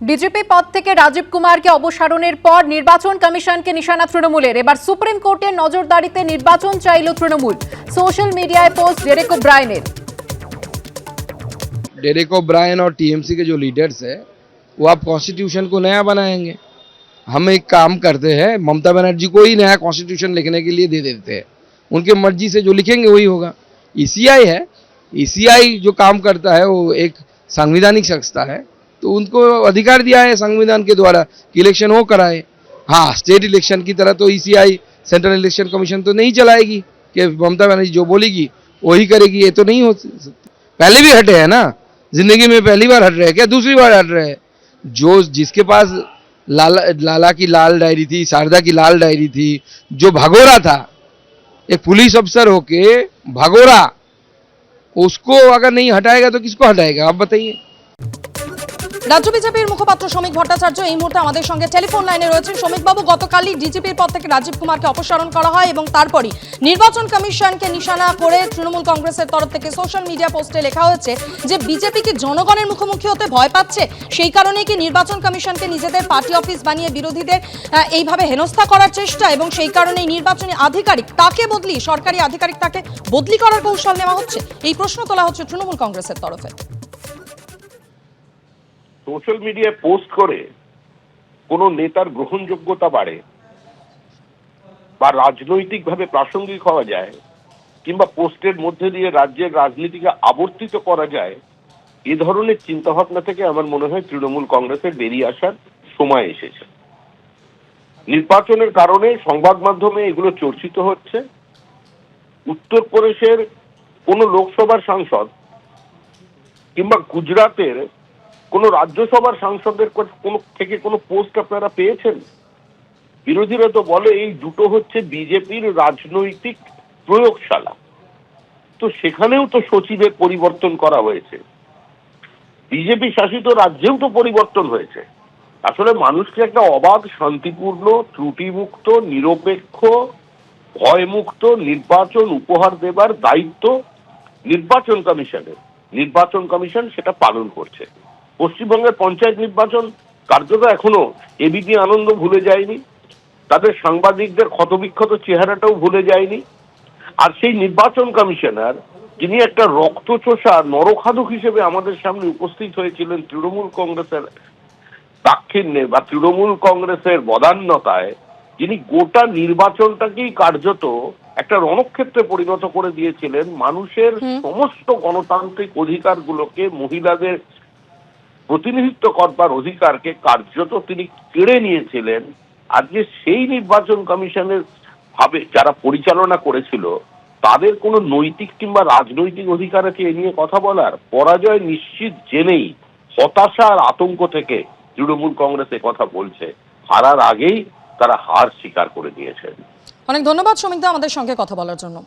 DGP পদ থেকে রাজীব কুমারকে অপসারণের পর নির্বাচন কমিশনকে নিশানা তৃণমূলের এবার সুপ্রিম কোর্টের নজরদারিতে নির্বাচন চাইল তৃণমূল সোশ্যাল মিডিয়ায় পোস্ট ডেরেকো ব্রায়নের डेरेक ओब्रायन और टीएमसी के जो लीडर्स है वो आप कॉन्स्टिट्यूशन को नया बनाएंगे हम एक काम करते हैं ममता बनर्जी को ही नया कॉन्स्टिट्यूशन लिखने के लिए दे देते हैं उनके मर्जी से जो लिखेंगे वही होगा ईसीआई है ईसीआई जो काम करता है वो एक संवैधानिक संस्था है तो उनको अधिकार दिया है संविधान के द्वारा कि इलेक्शन वो कराए हाँ स्टेट इलेक्शन की तरह तो ईसीआई सेंट्रल इलेक्शन कमीशन तो नहीं चलाएगी कि ममता बनर्जी जो बोलेगी, वही करेगी, ये तो नहीं हो सकती पहले भी हटे हैं ना। ज़िंदगी में पहली बार हट रहे हैं क्या? दूसरी बार हट रहे हैं। जो जिसके पास लाला लाला की लाल डायरी थी, शारदा की लाल डायरी थी, जो भगोरा था, एक पुलिस अफसर होके भगोरा, उसको अगर नहीं हटाएगा तो किसको हटाएगा? आप बताइए। রাজ্য বিজেপির মুখপাত্র শ্রমিক ভট্টাচার্য এই মুহূর্তে আমাদের সঙ্গে টেলিফোন লাইনে রয়েছেন। শ্রমিকবাবু, গতকালই ডিজিপির পদ থেকে রাজীব কুমারকে অপসারণ করা হয় এবং তারপরই নির্বাচন কমিশনকে নিশানা করে তৃণমূল কংগ্রেসের তরফ থেকে সোশ্যাল মিডিয়া পোস্টে লেখা হয়েছে যে বিজেপি কি জনগণের মুখোমুখি হতে ভয় পাচ্ছে। সেই কারণে কি নির্বাচন কমিশনকে নিজেদের পার্টি অফিস বানিয়ে বিরোধীদের এইভাবে হেনস্থা করার চেষ্টা এবং সেই কারণেই নির্বাচনী আধিকারিক তাকে বদলি, সরকারি আধিকারিক তাকে বদলি করার কৌশল নেওয়া হচ্ছে? এই প্রশ্ন তোলা হচ্ছে তৃণমূল কংগ্রেসের তরফে। সোশ্যাল মিডিয়ায় পোস্ট করে কোনো নেতার গ্রহণযোগ্যতা বাড়ে বা রাজনৈতিকভাবে প্রাসঙ্গিক হওয়া যায় কিংবা পোস্টের মধ্যে দিয়ে রাজ্যের রাজনীতিকে আবর্তিত করা যায়, এ ধরনের চিন্তাভাবনা থেকে আমার মনে হয় তৃণমূল কংগ্রেসের বেরিয়ে আসার সময় এসেছে। নির্বাচনের কারণে সংবাদ মাধ্যমে এগুলো চর্চিত হচ্ছে। উত্তরপ্রদেশের কোনো লোকসভার সাংসদ কিংবা গুজরাটের কোন রাজ্যসভার সাংসদের কোনো থেকে কোনো পোস্ট আপনারা পেয়েছেন? বিরোধীরা তো বলে এই দুটো হচ্ছে বিজেপির রাজনৈতিক প্রয়োগশালা। তো সেখানেও তো সচিবের পরিবর্তন করা হয়েছে। বিজেপি শাসিত রাজ্যেও তো পরিবর্তন হয়েছে। আসলে মানুষকে একটা অবাধ, শান্তিপূর্ণ, ত্রুটিমুক্ত, নিরপেক্ষ, ভয়মুক্ত নির্বাচন উপহার দেবার দায়িত্ব নির্বাচন কমিশনের। নির্বাচন কমিশন সেটা পালন করছে। পশ্চিমবঙ্গের পঞ্চায়েত নির্বাচন কার্যত এখনও এবিপি আনন্দ ভুলে যায়নি। তাদের সাংবাদিকদের ক্ষতবিক্ষত চেহারাটাও ভুলে যায়নি। আর সেই নির্বাচন কমিশনার যিনি একটা রক্তচোষা নরখাদক হিসেবে আমাদের সামনে উপস্থিত হয়েছিলেন তৃণমূল কংগ্রেসের দাক্ষিণ্যে বা তৃণমূল কংগ্রেসের বদান্যতায় যিনি গোটা নির্বাচনটাকেই কার্যত একটা রণক্ষেত্রে পরিণত করে দিয়েছিলেন। মানুষের সমস্ত গণতান্ত্রিক অধিকারগুলোকে মহিলাদের প্রতিনিধিত্ব করবার অধিকারকে কার্যত তিনি কেড়ে নিয়েছিলেন। আজকে সেই নির্বাচন কমিশনের ভাবে যারা পরিচালনা করেছিল, তাদের কোনো নৈতিক কিংবা রাজনৈতিক অধিকার আছে এ নিয়ে কথা বলার পরাজয় নিশ্চিত জেনেই হতাশা আর আতঙ্ক থেকে তৃণমূল কংগ্রেস কথা বলছে। হারার আগেই তারা হার স্বীকার করে দিয়েছেন অনেক ধন্যবাদ শ্রমিকদা আমাদের সঙ্গে কথা বলার জন্য।